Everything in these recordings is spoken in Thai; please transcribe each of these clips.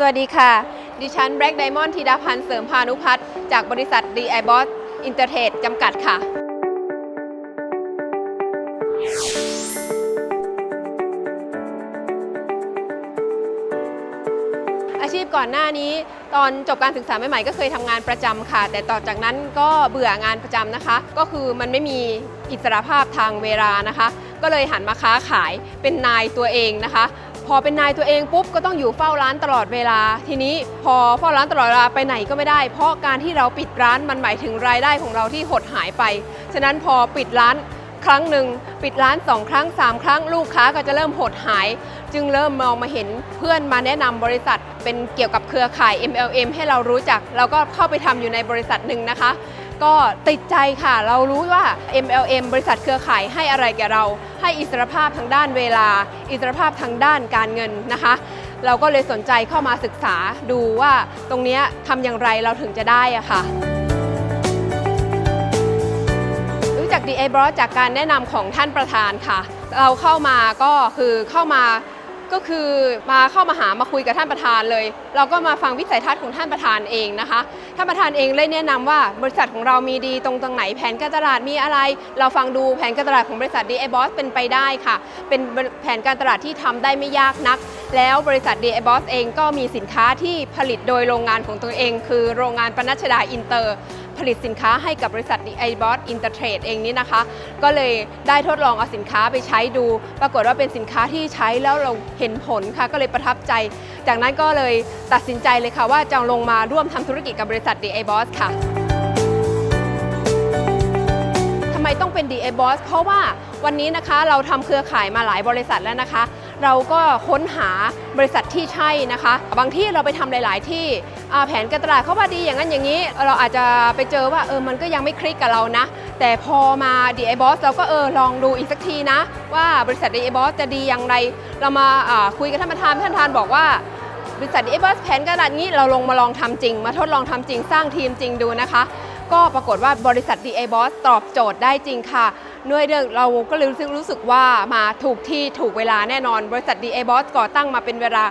สวัสดีค่ะ ดิฉันแบล็กไดมอนด์ธีดาพันธ์เสริมพานุพัฒน์จากบริษัท d i b o s i n t e r t r a d e จำกัดค่ะ อาชีพก่อนหน้านี้ตอนจบการศึกษาใหม่ๆก็เคยทำงานประจำค่ะ แต่ต่อจากนั้นก็เบื่องานประจำนะคะ ก็คือมันไม่มีอิสรภาพทางเวลานะคะ ก็เลยหันมาค้าขายเป็นนายตัวเองนะคะ พอเป็นนายตัวเองปุ๊บก็ต้องอยู่เฝ้าร้านตลอดเวลา ทีนี้พอเฝ้าร้านตลอดเวลาไปไหนก็ไม่ได้ เพราะการที่เราปิดร้านมันหมายถึงรายได้ของเราที่หดหายไป ฉะนั้นพอปิดร้านครั้งหนึ่งปิดร้านสองครั้งสามครั้งลูกค้าก็จะเริ่มหดหาย จึงเริ่มมองมาเห็นเพื่อนมาแนะนำบริษัทเป็นเกี่ยวกับเครือข่าย MLM ให้เรารู้จัก เราก็เข้าไปทำอยู่ในบริษัทหนึ่งนะคะ ก็ติดใจค่ะ เรารู้ว่า MLM บริษัทเครือข่ายให้อะไรแก่เรา ให้อิสรภาพทางด้านเวลา อิสรภาพทางด้านการเงินนะคะ เราก็เลยสนใจเข้ามาศึกษาดูว่าตรงนี้ทำอย่างไรเราถึงจะได้อะค่ะรู้จัก DA b r o จากการแนะนำของท่านประธานค่ะ เราเข้ามาก็คือเข้ามา ก็คือมาเข้ามาหามาคุยกับท่านประธานเลย เราก็มาฟังวิสัยทัศน์ของท่านประธานเองนะคะท่านประธานเองเลยแนะนำว่าบริษัทของเรามีดีตรงตรงไหนแผนการตลาดมีอะไร เราฟังดูแผนการตลาดของบริษัท DA Boss เป็นไปได้ค่ะ เป็นแผนการตลาดที่ทำได้ไม่ยากนัก แล้วบริษัท DA Boss เองก็มีสินค้าที่ผลิตโดยโรงงานของตัวเอง คือโรงงานปนัชดาอินเตอร์ ผลิตสินค้าให้กับบริษัท i b o s Intertrade เองนี่นะคะ ก็เลยได้ทดลองเอาสินค้าไปใช้ดู ปรากฏว่าเป็นสินค้าที่ใช้แล้วเราเห็นผลค่ะ ก็เลยประทับใจ จากนั้นก็เลยตัดสินใจเลยค่ะ ว่าจะลงมาร่วมทำธุรกิจกับบริษัท D-BOSS ค่ะทำไมต้องเป็น DA Boss เพราะว่าวันนี้นะคะเราทำเครือข่ายมาหลายบริษัทแล้วนะคะ เราก็ค้นหาบริษัทที่ใช่นะคะ บางที่เราไปทำหลาย ๆ ที่ แผนการตลาดเขาว่าดีอย่างนั้นอย่างนี้ เราอาจจะไปเจอว่าเออมันก็ยังไม่คลิกกับเรานะ แต่พอมา DA Boss เราก็เออลองดูอีกสักทีนะ ว่าบริษัท DA Boss จะดีอย่างไร เรามาคุยกับท่านประธานท่านประธานบอกว่าบริษัท DA Boss แผนการตลาดนี้เราลงมาลองทำจริง มาทดลองทำจริงสร้างทีมจริงดูนะคะ ก็ปรากฏว่าบริษัท DA Boss ตอบโจทย์ได้จริงค่ะด้วยเรื่องเราก็รู้สึกรู้สึกว่ามาถูกที่ถูกเวลาแน่นอน บริษัท DA Boss ก่อตั้งมาเป็นเวลา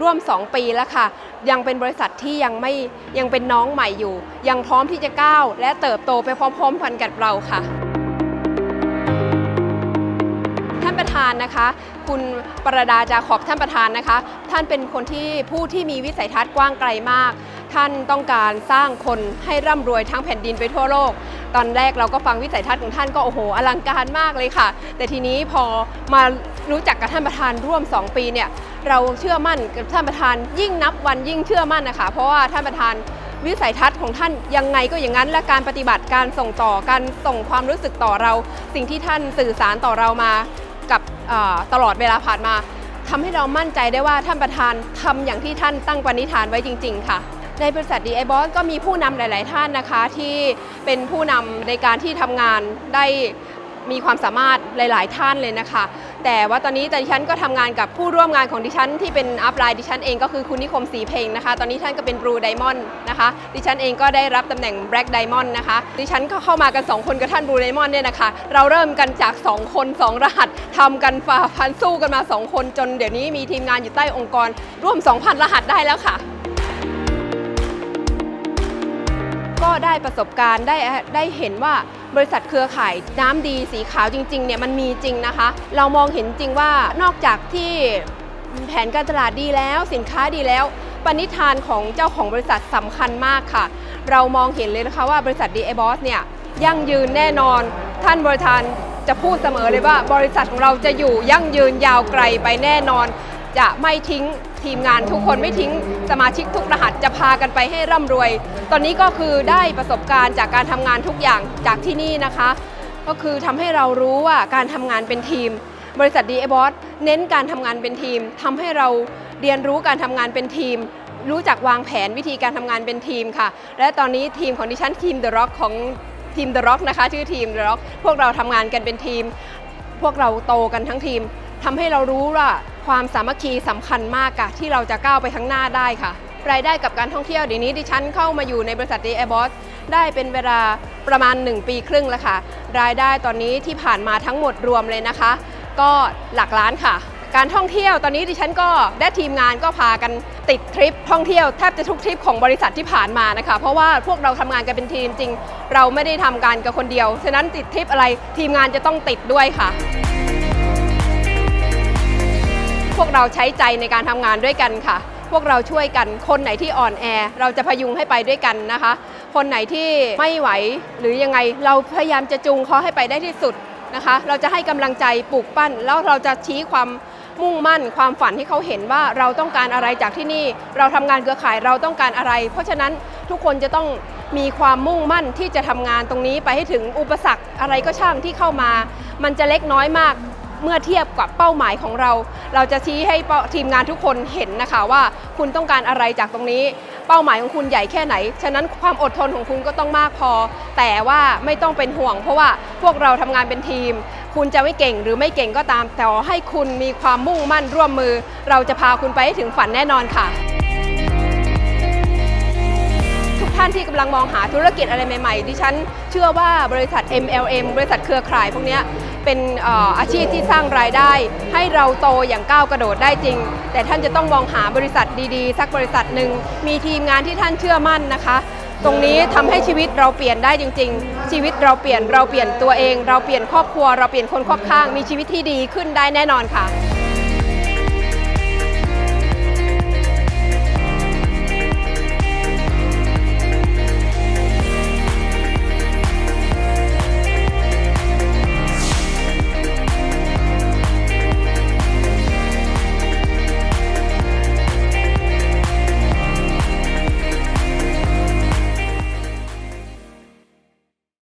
ร่วม 2 ปีแล้วค่ะ ยังเป็นบริษัทที่ยังไม่ยังเป็นน้องใหม่อยู่ ยังพร้อมที่จะก้าวและเติบโตไปพร้อมๆกันกับเราค่ะ ท่านประธานนะคะ คุณประดาจาขอบท่านประธานนะคะ ท่านเป็นคนที่ผู้ที่มีวิสัยทัศน์กว้างไกลมาก ท่านต้องการสร้างคนให้ร่ำรวยทั้งแผ่นดินไปทั่วโลก ตอนแรกเราก็ฟังวิสัยทัศน์ของท่านก็โอ้โหอลังการมากเลยค่ะ แต่ทีนี้พอมารู้จักกับท่านประธานร่วม 2 ปีเนี่ย เราเชื่อมั่นกับท่านประธาน ยิ่งนับวันยิ่งเชื่อมั่นนะคะ เพราะว่าท่านประธานวิสัยทัศน์ของท่านยังไงก็อย่างนั้น และการปฏิบัติการส่งต่อการส่งความรู้สึกต่อเรา สิ่งที่ท่านสื่อสารต่อเรามากับตลอดเวลาผ่านมาทำให้เรามั่นใจได้ว่าท่านประธานทำอย่างที่ท่านตั้งปณิธานไว้จริง ๆ ค่ะ ในบริษัท DI Boss ก็มีผู้นำหลาย ๆ ท่านนะคะ ที่เป็นผู้นำในการที่ทำงานได้มีความสามารถหลาย ๆ ท่านเลยนะคะ แต่ว่าตอนนี้ดิฉันก็ทำงานกับผู้ร่วมงานของดิฉันที่เป็นอัพไลน์ดิฉันเองก็คือคุณนิคมสีเพลงนะคะ ตอนนี้ท่านก็เป็น Blue Diamond นะคะดิฉันเองก็ได้รับตำแหน่ง Black Diamond นะคะดิฉันก็เข้ามากัน 2 คนกับท่าน Blue Diamond เนี่ยนะคะ เราเริ่มกันจาก 2 คน 2 รหัสทำกันฝ่าฟันสู้กันมา 2 คนจนเดี๋ยวนี้มีทีมงานอยู่ใต้องค์กรร่วม 2,000 รหัสได้แล้วค่ะ ก็ได้ประสบการณ์ได้ได้เห็นว่าบริษัทเครือข่ายน้ำดีสีขาวจริงๆเนี่ยมันมีจริงนะคะ เรามองเห็นจริงว่านอกจากที่แผนการตลาดดีแล้วสินค้าดีแล้วปณิธานของเจ้าของบริษัทสำคัญมากค่ะ เรามองเห็นเลยนะคะว่าบริษัท DA Boss เนี่ยยั่งยืนแน่นอน ท่านบริธานจะพูดเสมอเลยว่า บริษัทของเราจะอยู่ยั่งยืนยาวไกลไปแน่นอน จะไม่ทิ้ง ทีมงานทุกคนไม่ทิ้งสมาชิกทุกรหัสจะพากันไปให้ร่ำรวย ตอนนี้ก็คือได้ประสบการณ์จากการทำงานทุกอย่างจากที่นี่นะคะ ก็คือทำให้เรารู้ว่าการทำงานเป็นทีม บริษัท d ีเอบอสเน้นการทำงานเป็นทีมทำให้เราเรียนรู้การทำงานเป็นทีมรู้จักวางแผนวิธีการทำงานเป็นทีมค่ะ และตอนนี้ทีมของดิฉันทีม The Rock ของทีม The Rock นะคะชื่อทีม The Rock พวกเราทำงานกันเป็นทีม พวกเราโตกันทั้งทีมทำให้เรารู้ว่า ความสามัคคีสำคัญมากค่ะ ที่เราจะก้าวไปข้างหน้าได้ค่ะ รายได้กับการท่องเที่ยวเดี๋ยวนี้ดิฉันเข้ามาอยู่ในบริษัท d ีเอร์บอสได้เป็นเวลาประมาณ 1 ปีครึ่งแล้วค่ะ รายได้ตอนนี้ที่ผ่านมาทั้งหมดรวมเลยนะคะ ก็หลักล้านค่ะ การท่องเที่ยวตอนนี้ดิฉันก็ได้ทีมงานก็พากันติดทริปท่องเที่ยวแทบจะทุกทริปของบริษัทที่ผ่านมานะคะ เพราะว่าพวกเราทำงานกันเป็นทีมจริง เราไม่ได้ทำการกับคนเดียวฉะนั้นติดทริปอะไรทีมงานจะต้องติดด้วยค่ะ พวกเราใช้ใจในการทำงานด้วยกันค่ะ พวกเราช่วยกัน คนไหนที่อ่อนแอ เราจะพยุงให้ไปด้วยกันนะคะ คนไหนที่ไม่ไหวหรือยังไงเราพยายามจะจูงเขาให้ไปได้ที่สุดนะคะ เราจะให้กำลังใจปลูกปั้น แล้วเราจะชี้ความมุ่งมั่นความฝันให้เขาเห็นว่าเราต้องการอะไรจากที่นี่ เราทำงานเครือข่ายเราต้องการอะไร เพราะฉะนั้นทุกคนจะต้องมีความมุ่งมั่นที่จะทำงานตรงนี้ไปให้ถึงอุปสรรคอะไรก็ช่างที่เข้ามา มันจะเล็กน้อยมาก เมื่อเทียบกับเป้าหมายของเรา เราจะชี้ให้ทีมงานทุกคนเห็นนะคะว่าคุณต้องการอะไรจากตรงนี้ เป้าหมายของคุณใหญ่แค่ไหน ฉะนั้นความอดทนของคุณก็ต้องมากพอ แต่ว่าไม่ต้องเป็นห่วง เพราะว่าพวกเราทำงานเป็นทีม คุณจะไม่เก่งหรือไม่เก่งก็ตาม แต่ให้คุณมีความมุ่งมั่นร่วมมือ เราจะพาคุณไปให้ถึงฝันแน่นอนค่ะทุกท่านที่กำลังมองหาธุรกิจอะไรใหม่ๆ ดิฉันเชื่อว่าบริษัท MLM บริษัทเครือข่ายพวกนี้ เป็นอาชีพที่สร้างรายได้ ให้เราโตอย่างก้าวกระโดดได้จริง แต่ท่านจะต้องมองหาบริษัทดีๆ สักบริษัทหนึ่งมีทีมงานที่ท่านเชื่อมั่นนะคะ ตรงนี้ทำให้ชีวิตเราเปลี่ยนได้จริง ๆ ชีวิตเราเปลี่ยนเราเปลี่ยนตัวเอง เราเปลี่ยนครอบครัว เราเปลี่ยนคนรอบข้าง มีชีวิตที่ดีขึ้นได้แน่นอนค่ะ